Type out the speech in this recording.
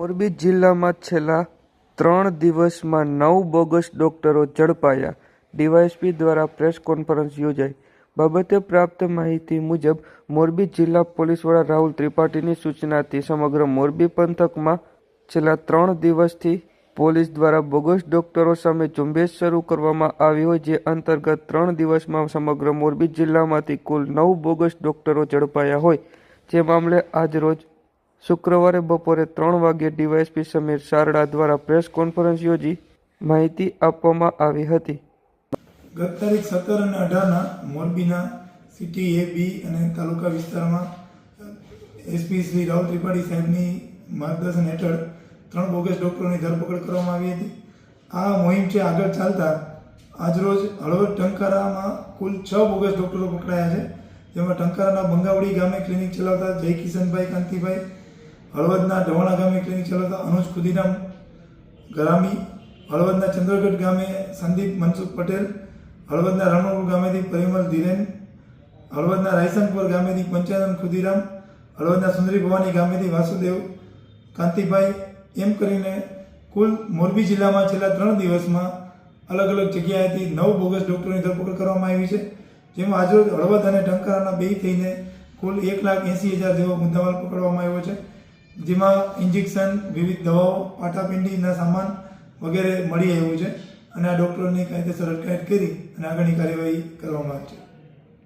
મોરબી જિલ્લામાં છેલ્લા ત્રણ દિવસમાં નવ બોગસ ડોક્ટરો ઝડપાયા. ડીવાયએસપી દ્વારા પ્રેસ કોન્ફરન્સ યોજાઈ. બાબતે પ્રાપ્ત માહિતી મુજબ, મોરબી જિલ્લા પોલીસ વડા રાહુલ ત્રિપાઠીની સૂચનાથી સમગ્ર મોરબી પંથકમાં છેલ્લા ત્રણ દિવસથી પોલીસ દ્વારા બોગસ ડોક્ટરો સામે ઝુંબેશ શરૂ કરવામાં આવી હોય જે અંતર્ગત ત્રણ દિવસમાં સમગ્ર મોરબી જિલ્લામાંથી કુલ નવ બોગસ ડોક્ટરો ઝડપાયા હોય. જે મામલે આજરોજ શુક્રવારે બપોરે ત્રણ વાગ્યે ડીવાયએસપી સમીર શારડા દ્વારા પ્રેસ કોન્ફરન્સ યોજી માહિતી આપવામાં આવી હતી. ગત તારીખ સત્તર અને અઢારના મોરબીના સિટી એ, બી અને તાલુકા વિસ્તારમાં એસપી શ્રી રાહુલ ત્રિપાઠી સાહેબની માર્ગદર્શન હેઠળ ત્રણ બોગસ ડૉક્ટરોની ધરપકડ કરવામાં આવી હતી. આ મોહિમ છે આગળ ચાલતા આજરોજ હળવદ ટંકારામાં કુલ છ બોગસ ડૉક્ટરો પકડાયા છે. જેમાં ટંકારાના બંગાવડી ગામે ક્લિનિક ચલાવતા જય કિશનભાઈ કાંતિભાઈ હળવદના ઢવાણા ગામે ક્લિનિક ચલાવતા અનુજ ખુદીરામ ગરામી, હળવદના ચંદ્રગઢ ગામે સંદીપ મનસુખ પટેલ, હળવદના રણોપુર ગામેથી પરિમલ ધીરેન, હળવદના રાયસનપુર ગામેથી પંચાનંદ ખુદીરામ, હળવદના સુંદરી ભવાની ગામેથી વાસુદેવ, કાંતિભાઈ, એમ કરીને કુલ મોરબી જિલ્લામાં છેલ્લા ત્રણ દિવસમાં અલગ અલગ જગ્યાએથી નવ બોગસ ડૉક્ટરોની ધરપકડ કરવામાં આવી છે, જેમાં આજરોજ હળવદ અને ટંકારાના બે થઈને કુલ એક લાખ એંસી હજાર જેવો મુદ્દામાલ પકડવામાં આવ્યો છે. જેમાં ઇન્જેક્શન વિવિધ દવાઓ પાટાપિંડીના સામાન વગેરે મળી આવ્યું છે. અને આ ડૉક્ટરોની કાયદેસર અટકાયત કરી અને આગળની કાર્યવાહી કરવામાં આવી છે.